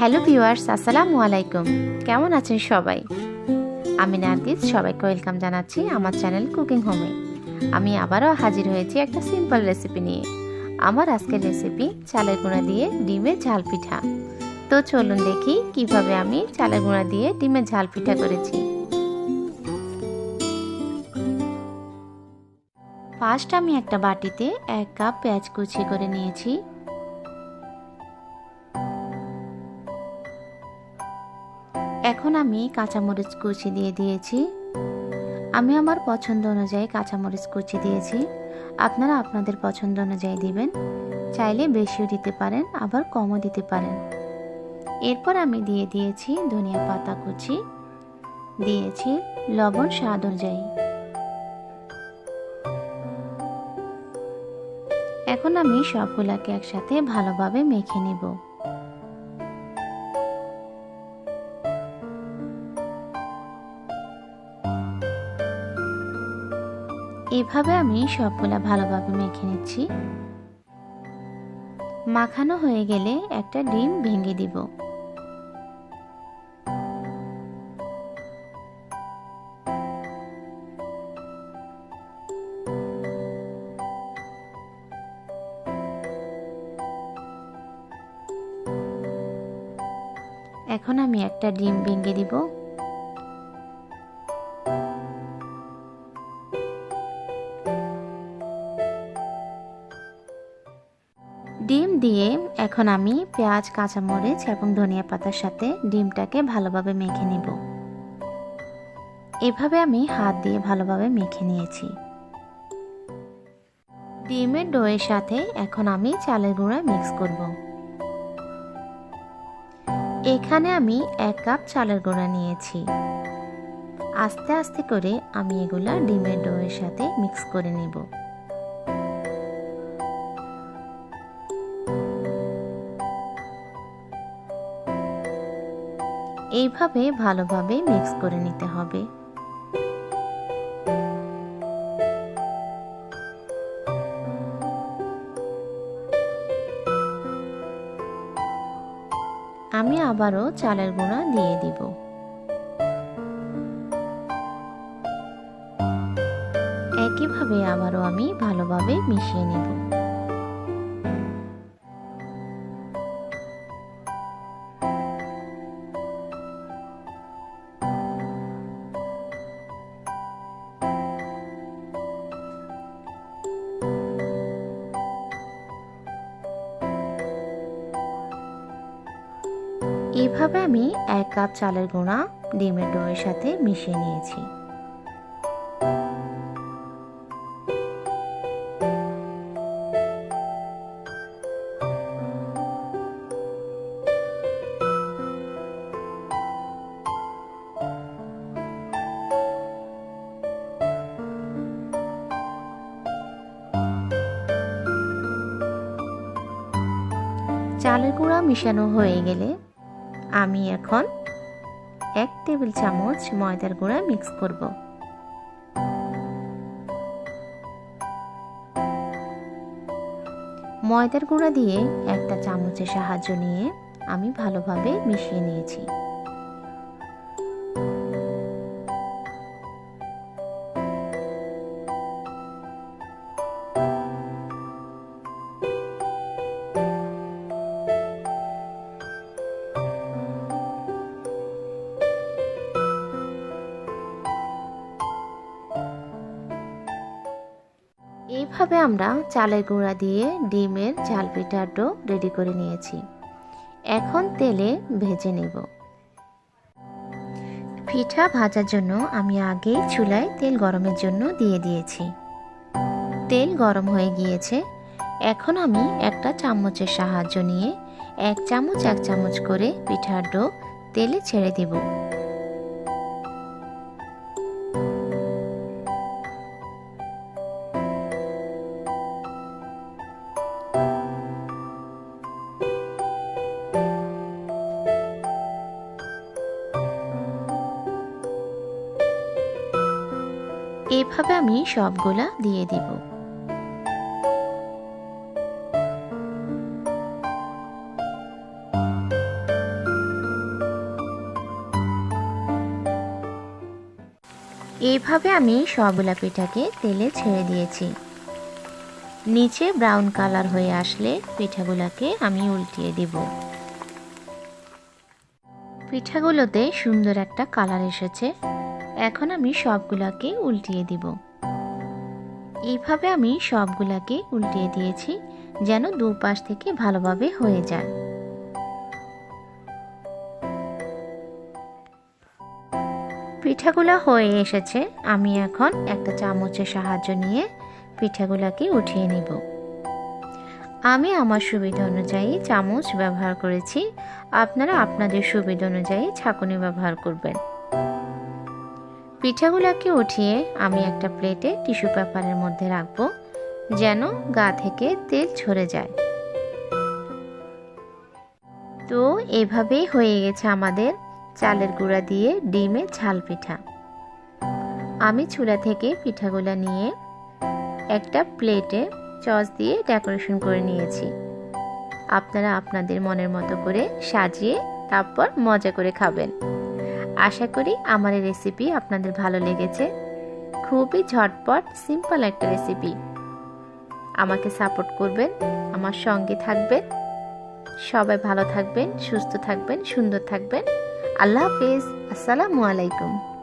Hello viewers, আসসালামু আলাইকুম। কেমন আছেন সবাই? আমি নার্গিস সবাইকে ওয়েলকাম জানাচ্ছি আমার চ্যানেল কুকিং হোমে। আমি আবারও হাজির হয়েছি একটা সিম্পল রেসিপি নিয়ে। আমার আজকের রেসিপি চালের গুঁড়া দিয়ে ডিমের ঝাল পিঠা। তো চলুন দেখি কীভাবে আমি চালের গুঁড়া দিয়ে ডিমের ঝাল পিঠা করেছি। ফার্স্ট আমি একটা বাটিতে এক কাপ পেঁয়াজ কুচি করে নিয়েছি। এখন আমি কাঁচামরিচ কুচি দিয়ে দিয়েছি। আমি আমার পছন্দ অনুযায়ী কাঁচামরিচ কুচি দিয়েছি। আপনারা আপনাদের পছন্দ অনুযায়ী দিবেন। চাইলে বেশিও দিতে পারেন, আবার কমও দিতে পারেন। এরপর আমি দিয়ে দিয়েছি ধনিয়া পাতা কুচি। দিয়েছি লবণ স্বাদ অনুযায়ী। এখন আমি সবগুলাকে একসাথে ভালোভাবে মেখে নেব। এভাবে আমি সবগুলা ভালোভাবে মেখে নিচ্ছি। মাখানো হয়ে গেলে একটা ডিম ভেঙে দিব। এখন আমি একটা ডিম ভেঙে দিব। ডিম দিয়ে এখন আমি পেঁয়াজ, কাঁচামরিচ এবং ধনিয়া পাতার সাথে ডিমটাকে ভালোভাবে মেখে নিব। এভাবে আমি হাত দিয়ে ভালোভাবে মেখে নিয়েছি। ডিমের ডোয়ের সাথে এখন আমি চালের গুঁড়া মিক্স করব। এখানে আমি এক কাপ চালের গুঁড়া নিয়েছি। আস্তে আস্তে করে আমি এগুলা ডিমের ডোয়ের সাথে মিক্স করে নেব। এইভাবে ভালোভাবে মিক্স করে নিতে হবে। আমি আবারও চালের গুঁড়া দিয়ে দিব। একইভাবে আবারও আমি ভালোভাবে মিশিয়ে নেব। এইভাবে আমি এক কাপ চালের গুঁড়া ডিমের ডোয়ের সাথে মিশিয়ে নিয়েছি। চালের গুঁড়া মিশানো হয়ে গেলে আমি এখন এক টেবিল চামচ ময়দার গুঁড়া মিক্স করব। ময়দার গুঁড়া দিয়ে একটা চামচের সাহায্য নিয়ে আমি ভালোভাবে মিশিয়ে নিয়েছি। এইভাবে আমরা চালের গুঁড়া দিয়ে ডিমের ঝাল পিঠার ডো রেডি করে নিয়েছি। এখন তেলে ভেজে নেব। পিঠা ভাজার জন্য আমি আগে চুলায় তেল গরমের জন্য দিয়ে দিয়েছি। তেল গরম হয়ে গিয়েছে। এখন আমি একটা চামচের সাহায্য নিয়ে এক চামচ এক চামচ করে পিঠার ডো তেলে ছেড়ে দিব। এভাবে আমি সবগুলা দিয়ে দিব। এইভাবে আমি সবগুলা পিঠাকে তেলে ছেড়ে দিয়েছি। নিচে ব্রাউন কালার হয়ে আসলে পিঠাগুলাকে আমি উল্টিয়ে দিব। পিঠাগুলোতে সুন্দর একটা কালার এসেছে। এখন আমি সবগুলাকে উল্টিয়ে দিব। এইভাবে আমি সবগুলাকে উল্টিয়ে দিয়েছি, যেন দুপাশ থেকে ভালোভাবে হয়ে যায়। পিঠাগুলো হয়ে এসেছে, আমি এখন একটা চামচের সাহায্য নিয়ে পিঠাগুলোকে উঠিয়ে নিব। আমি আমার সুবিধা অনুযায়ী চামচ ব্যবহার করেছি, আপনারা আপনাদের সুবিধা অনুযায়ী ছাঁকুনি ব্যবহার করবেন। পিঠাগুলোকে উঠিয়ে আমি একটা প্লেটে টিস্যু পেপারের মধ্যে রাখব, যেন গা থেকে তেল ঝরে যায়। তো এভাবেই হয়ে গেছে আমাদের চালের গুঁড়া দিয়ে ডিমে ঝাল পিঠা। আমি চুলা থেকে পিঠাগুলো নিয়ে একটা প্লেটে চস দিয়ে ডেকোরেশন করে নিয়েছি। আপনারা আপনাদের মনের মতো করে সাজিয়ে তারপর মজা করে খাবেন। আশা করি আমার এই রেসিপি আপনাদের ভালো লেগেছে। খুবই ঝটপট সিম্পল একটা রেসিপি আমাকে সাপোর্ট করবেন, আমার সঙ্গে থাকবেন। সবাই ভালো থাকবেন, সুস্থ থাকবেন, সুন্দর থাকবেন। আল্লাহ হাফিজ। আসসালামু আলাইকুম।